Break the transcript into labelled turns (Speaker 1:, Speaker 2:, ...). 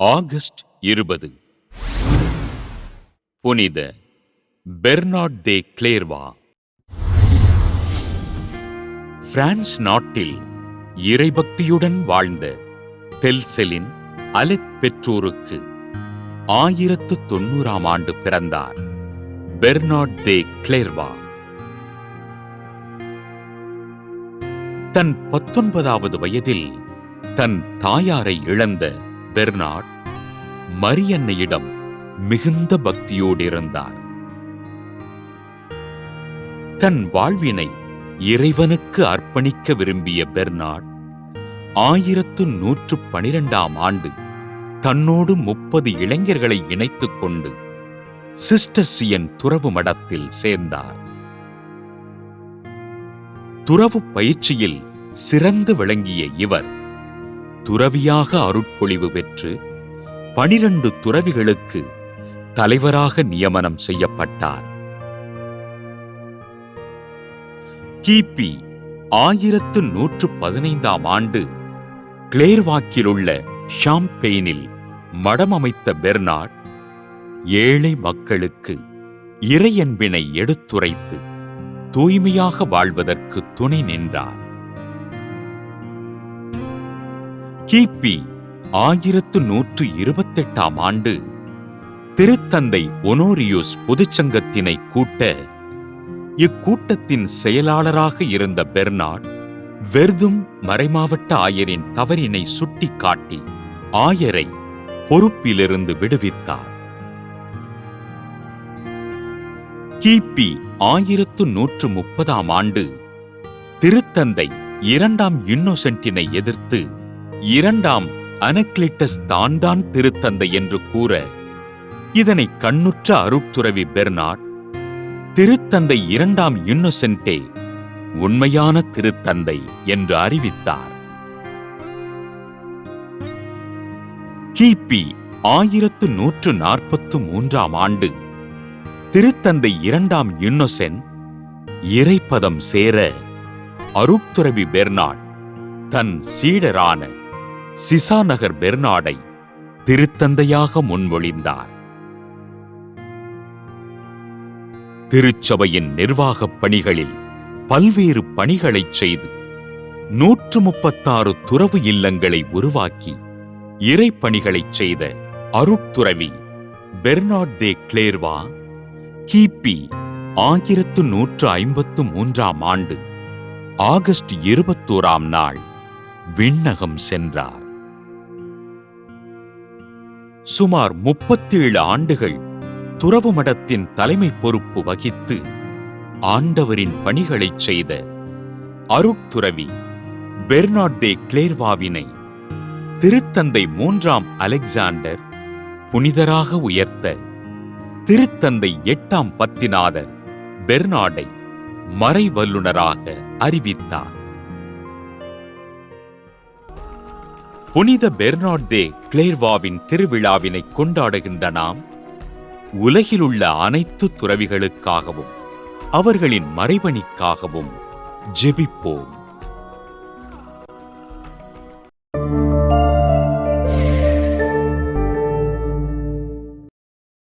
Speaker 1: August இருபது. புனித Bernard தே கிளேர்வா. France நாட்டில் இறைபக்தியுடன் வாழ்ந்த தெல்செலின் அலெக் பெற்றோருக்கு ஆயிரத்து தொண்ணூறாம் ஆண்டு பிறந்தார் பெர்னாட் தே கிளேர்வா. தன் பத்தொன்பதாவது வயதில் தன் தாயாரை இழந்த பெர்னாட் மரியன்னையிடம் மிகுந்த பக்தியோடு இருந்தார் தன் வாழ்வினை இறைவனுக்கு அர்ப்பணிக்க விரும்பிய பெர்னாட் ஆயிரத்து நூற்று பனிரெண்டாம் ஆண்டு தன்னோடு முப்பது இளைஞர்களை இணைத்துக் கொண்டு சிஸ்டர்சியன் துறவு மடத்தில் சேர்ந்தார். துறவு பயிற்சியில் சிறந்து விளங்கிய இவர் துறவியாக அருட்பொழிவு பெற்று பனிரண்டு துறவிகளுக்கு தலைவராக நியமனம் செய்யப்பட்டார். கிபி ஆயிரத்து நூற்று பதினைந்தாம் ஆண்டு கிளேர்வாக்கிலுள்ள ஷாம்பெயினில் மடமமைத்த பெர்னாட் ஏழை மக்களுக்கு இறையன்பினை எடுத்துரைத்து தூய்மையாக வாழ்வதற்கு துணை நின்றார். கிபி ஆயிரத்து நூற்று இருபத்தெட்டாம் ஆண்டு திருத்தந்தை ஒனோரியோஸ் பொதுச்சங்கத்தினை கூட்ட இக்கூட்டத்தின் செயலாளராக இருந்த பெர்னாட் வெர்தும் மறைமாவட்ட ஆயரின் தவறினை சுட்டிக்காட்டி ஆயரை பொறுப்பிலிருந்து விடுவித்தார். கிபி ஆயிரத்து நூற்று முப்பதாம் ஆண்டு திருத்தந்தை இரண்டாம் இன்னோசென்டினை எதிர்த்து இரண்டாம் அனக்லிட்டஸ் தான்தான் திருத்தந்தை என்று கூற இதனை கண்ணுற்ற அருட்துறவி பெர்னாட் திருத்தந்தை இரண்டாம் இன்னொசென்டே உண்மையான திருத்தந்தை என்று அறிவித்தார். கிபி ஆயிரத்து நூற்று நாற்பத்து மூன்றாம் ஆண்டு திருத்தந்தை இரண்டாம் இன்னொசென்ட் இறைப்பதம் சேர அருட்துறவி பெர்னாட் தன் சீடரான சிசாநகர் பெர்னாடை திருத்தந்தையாக முன்மொழிந்தார். திருச்சபையின் நிர்வாகப் பணிகளில் பல்வேறு பணிகளைச் செய்து நூற்று முப்பத்தாறு துறவு இல்லங்களை உருவாக்கி இறைப்பணிகளைச் செய்த அருட்துறவி பெர்னாட் தே கிளேர்வா கிபி ஆயிரத்து நூற்று ஐம்பத்து மூன்றாம் ஆண்டு ஆகஸ்ட் இருபத்தோராம் நாள் விண்ணகம் சென்றார். சுமார் முப்பத்தேழு ஆண்டுகள் துறவு மடத்தின் தலைமை பொறுப்பு வகித்து ஆண்டவரின் பணிகளைச் செய்த அருட்துறவி பெர்னாட் தே கிளேர்வாவினை திருத்தந்தை மூன்றாம் அலெக்சாண்டர் புனிதராக உயர்த்த திருத்தந்தை எட்டாம் பத்திநாதர் பெர்னாடை மறைவல்லுனராக அறிவித்தார். புனித பெர்னாட் தே கிளேர்வாவின் திருவிழாவினை கொண்டாடுகின்ற நாம் உலகிலுள்ள அனைத்து துறவிகளுக்காகவும் அவர்களின் மறைபணிக்காகவும் ஜெபிப்போம்.